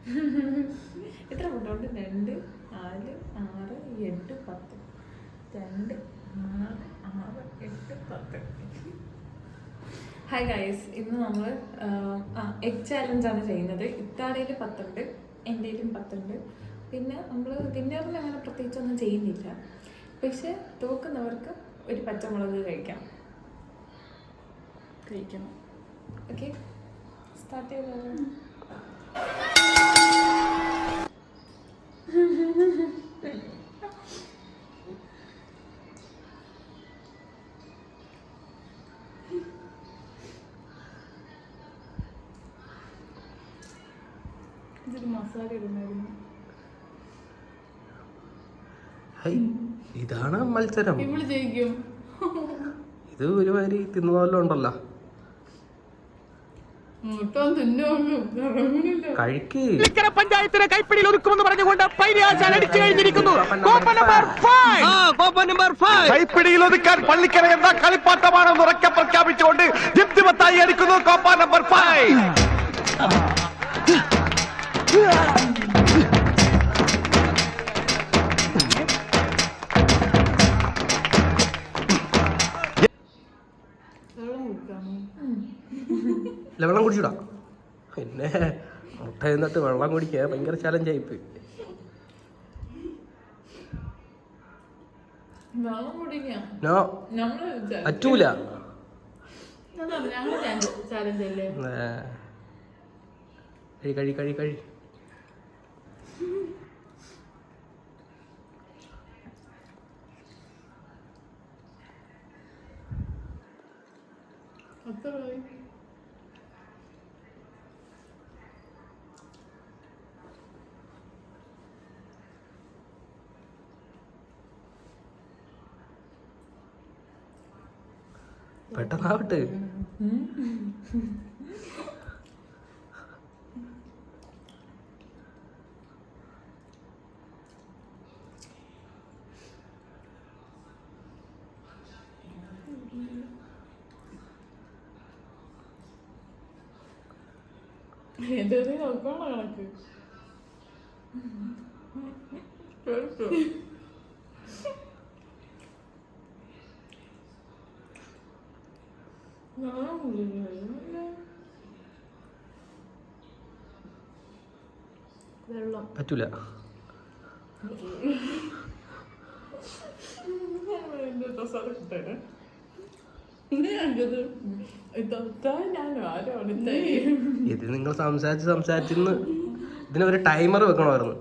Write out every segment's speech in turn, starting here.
എത്ര കൊണ്ടുണ്ട് രണ്ട് നാല് ആറ് എട്ട് പത്ത്. രണ്ട് നാല് ആറ് എട്ട് പത്ത്. ഹായ് ഗൈസ് ഇന്ന് നമ്മൾ എഗ് ചാലഞ്ചാണ് ചെയ്യുന്നത്. ഇത്താടയിൽ പത്തുണ്ട് എന്റെയിലും പത്തുണ്ട്. പിന്നെ നമ്മൾ ഡിന്നറിൽ അങ്ങനെ പ്രത്യേകിച്ചൊന്നും ചെയ്യുന്നില്ല. പക്ഷെ തോക്കുന്നവർക്ക് ഒരു പച്ചമുളക് കഴിക്കാം. കഴിക്കണം. ഓക്കെ സ്റ്റാർട്ട് ചെയ്തോ? മസാല ഇടുന്നായിരുന്നു. ഹൈ ഇതാണ് മത്സരം. ഇവൾ ജയിക്കും. ഇത് ഒരുമാതിരി തിന്നതല്ലോ ഉണ്ടല്ലോ. മുട്ടാൻ തിന്നുള്ളൂ ഇറങ്ങണില്ല കഴിക്ക്. ഇക്കര പഞ്ചായത്തിനെ കൈപ്പിടിയിൽ ഒതുക്കുമെന്ന് പറഞ്ഞുകൊണ്ട് പൈരിയാശാൻ അടിച്ചു കഴിഞ്ഞിരിക്കുന്നു. Copa number five Copa number five കൈപ്പിടിയിൽ ഒതുക്കാൻ പള്ളിക്കര എന്ന കളിപ്പാട്ടമാണെന്ന് ഉറക്കെ പ്രഖ്യാപിച്ചുകൊണ്ട് ജിപ്തിമത്തായി അടിക്കുന്നു കോപ്പ നമ്പർ ഫൈവ് കുടിക്കാമോ അല്ല വെള്ളം കുടിച്ചൂടാ. പിന്നെ മുട്ട എന്നിട്ട് വെള്ളം കുടിക്കുക ഭയങ്കര ചലഞ്ച് ആയിപ്പോയി വെള്ളം കുടിക്കാം? നോ. പറ്റൂല. കഴി കഴി കഴി കഴി. അത്ര പെട്ടെന്നാവട്ടെ. ഒരു നോക്കാണോ കണക്ക്? കേട്ടോ വെള്ളം. പറ്റൂല. ഇത് നിങ്ങൾ സംസാരിച്ച് സംസാരിച്ചിന്ന് ഇതിനൊരു ടൈമർ വെക്കണമായിരുന്നു.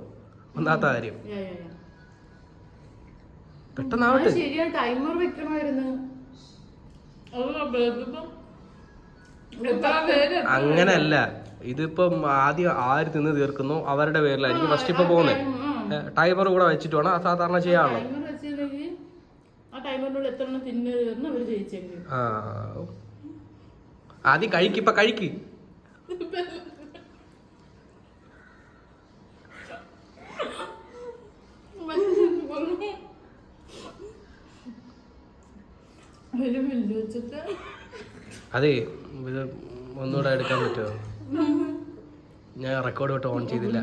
ഒന്നാത്ത കാര്യം. പെട്ടെന്നാവട്ടെ. ശരിയാ ടൈമർ വെക്കണമായിരുന്നു. അങ്ങനല്ല. ഇതിപ്പം ആദ്യം ആര് തിന്ന് തീർക്കുന്നു അവരുടെ പേരിലായിരിക്കും. ഫസ്റ്റ് ഇപ്പൊ പോകുന്നത് ടൈമർ കൂടെ വെച്ചിട്ട് വേണം. ആ സാധാരണ ചെയ്യാണല്ലോ ആദ്യം കഴിക്ക് ഇപ്പൊ കഴിക്ക്. വെച്ചിട്ട് അതെ ഇത് ഒന്നുകൂടെ എടുക്കാൻ പറ്റുമോ? ഞാൻ റെക്കോർഡ് വിട്ട് ഓൺ ചെയ്തില്ല.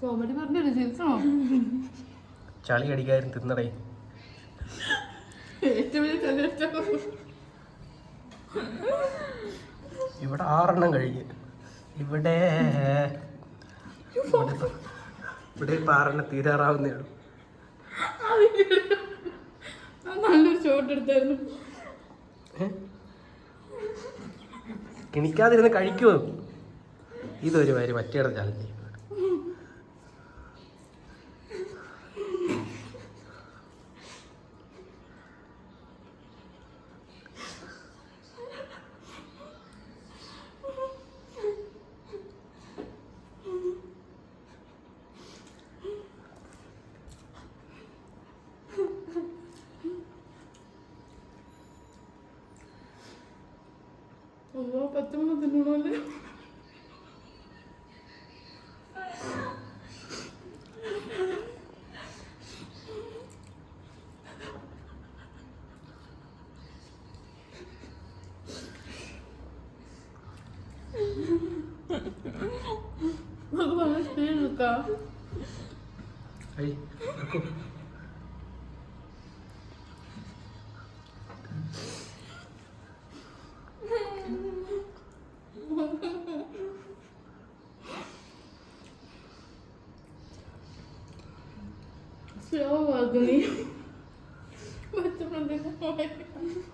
കോമഡി പറഞ്ഞൊരു ചിരിച്ചോ ചളി അടിക്കാരും തിന്നടേ. ഏറ്റവും വലിയ ചലച്ചോ ഇവിടെ ആറെണ്ണം കഴിഞ്ഞ്. ഇവിടെ ഇവിടെ ഇപ്പൊ- ആറെണ്ണം തീരാറാവുന്നേ ഉള്ളൂ. നല്ലൊരു ഷോട്ട് എടുത്തായിരുന്നു. കിണിക്കാതിരുന്ന് കഴിക്കുമോ ഇതൊരു വരി മറ്റേടെ ചലഞ്ച്. って乗られる。はい。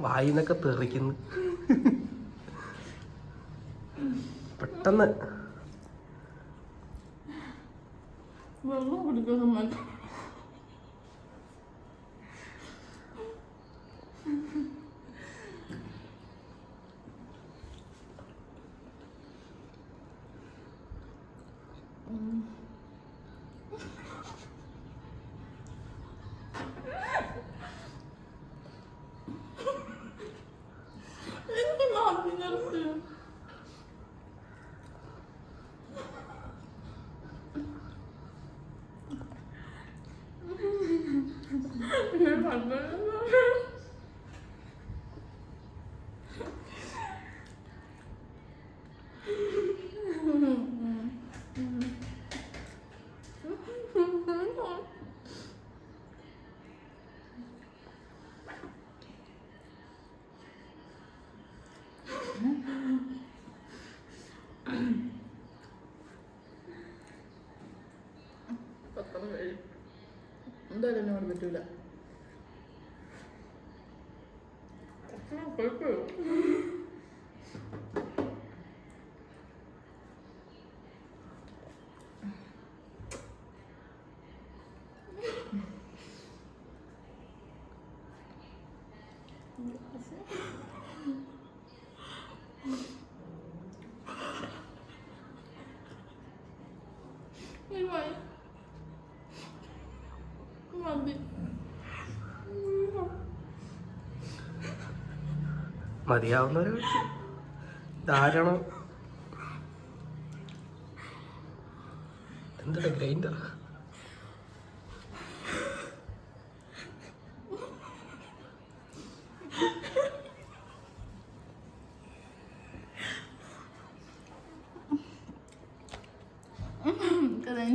വായിന്നൊക്കെ തെറിക്കുന്നു. പെട്ടെന്ന്. വെള്ളം കുടിക്കാൻ എന്തായാലും എന്നോട് പറ്റൂല കുഴപ്പമില്ല മതിയാവുന്നവരെ ധാരണം എന്താ ഗ്രൈൻഡർ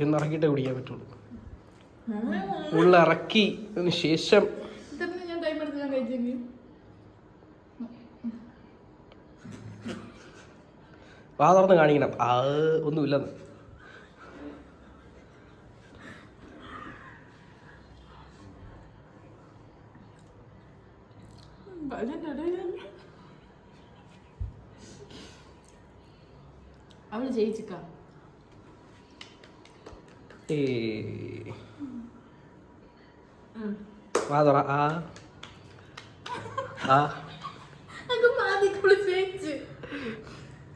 തിന്നിറക്കിയിട്ടേ കുടിക്കാൻ പറ്റുള്ളൂ. ഉള്ളിറക്കി ശേഷം വാ തുറന്ന് കാണിക്കണം. ആ ഒന്നുമില്ലെന്ന് അതിന്റെ ജയിച്ചിക്ക. ചെയ്യിച്ചിക്ക വാ തുറ ആ. ആ. അവൾ ജയിച്ച്.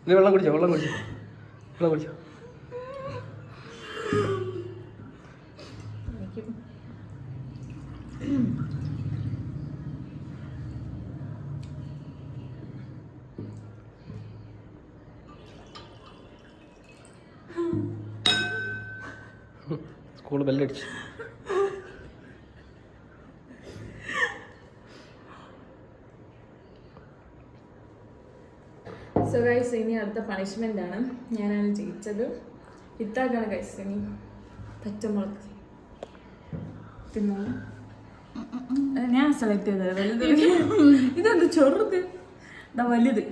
നീ വെള്ളം കുടിച്ചോ വെള്ളം കുടിച്ചോ. വെള്ളം കുടിച്ചോ. സ്കൂൾ ബെല്ലടിച്ചു. സോ ഗൈസ് ഇനി അടുത്ത പണിഷ്മെന്റ് ആണ്. ഞാനാണ് ജയിച്ചത്. ഇത്താക്കാണ് ഗൈസ് ഇനി പച്ചമുളക് തിന്നാണ്. ഞാൻ സെലക്ട് ചെയ്തത്. വലുത്. ഇതെന്ത് ചെറുത്. ഇതാ വലുത്.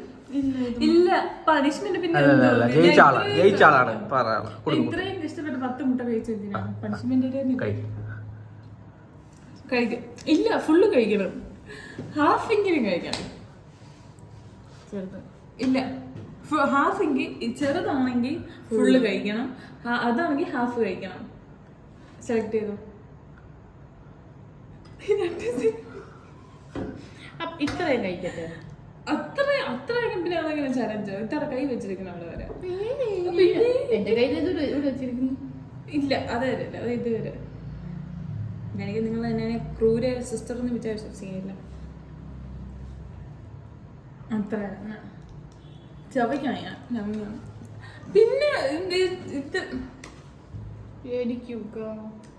ഇല്ല പണിഷ്മെന്റ് പിന്നെ? ജയിച്ച ആളാണ് ജയിച്ച ആളാണ് ഇത്രയും കഷ്ടപ്പെട്ട് പത്ത് മുട്ട പണിഷ്മെന്റ് കഴിക്കും. ഇല്ല ഫുള്ള് കഴിക്കണം. ഹാഫ് എങ്കിലും കഴിക്കണം ചെറുത്. ഇല്ല ഹാഫ് എങ്കിൽ ചെറുതാണെങ്കിൽ ഫുള്ള് കഴിക്കണം. അതാണെങ്കിൽ ഹാഫ് കഴിക്കണം. സെലക്ട് ചെയ്തു? അപ്പൊ ഇത്രയും കഴിക്കട്ടെ? അത്ര അത്ര പിന്നെ അതെങ്ങനെ ചലഞ്ചോ ഇത്ര കൈ വെച്ചിരിക്കണം അവിടെ വരെ? എന്റെ കയ്യിൽ ഇല്ല അതല്ല അത് ഇതുവരെ. എനിക്ക് നിങ്ങൾ എന്നെ ക്രൂര സിസ്റ്റർ എന്ന് വിചാരിച്ച സീനില്ല അത്ര ഞമ്മ. പിന്നെ ഇത്?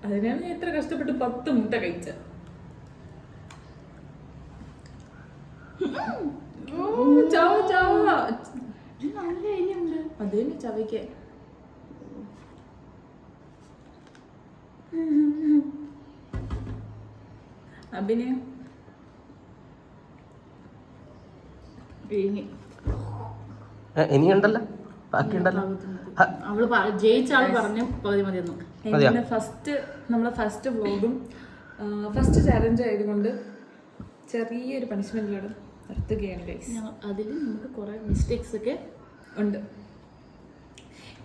അതിനാണ് ഞാൻ ഇത്ര കഷ്ടപ്പെട്ട് പത്ത് മുട്ട കഴിച്ച ചവ ചവ. നല്ല എരിയുണ്ട് അത് തന്നെ ചവയ്ക്കാൻ അഭിനയം ഇനിയുണ്ടല്ലോ ബാക്കിയുണ്ടല്ലോ അവൾ ജയിച്ച ആൾ പറഞ്ഞു പകുതി മതിയെന്നു മതിയോ? എങ്ങനെ ഫസ്റ്റ് നമ്മളെ ഫസ്റ്റ് വ്ലോഗും ഫസ്റ്റ് ചാലഞ്ച് ആയതുകൊണ്ട് ചെറിയൊരു പണിഷ്മെന്റിലൂടെ നിർത്തുകയാണ് ഗൈസ് അതിൽ നമുക്ക് കുറേ മിസ്റ്റേക്സ് ഒക്കെ ഉണ്ട്.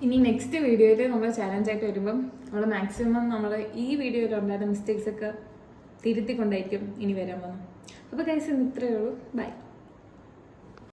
ഇനി നെക്സ്റ്റ് വീഡിയോയിൽ നമ്മൾ ചാലഞ്ച് ആയിട്ട് വരുമ്പം നമ്മൾ മാക്സിമം നമ്മൾ ഈ വീഡിയോയിൽ ഉണ്ടായിരുന്ന മിസ്റ്റേക്സ് ഒക്കെ തിരുത്തിക്കൊണ്ടായിരിക്കും ഇനി വരാൻ പോകുന്നത്. അപ്പോൾ ഗൈസ് ഇന്ന് ഇത്രയേ ഉള്ളൂ. ബൈ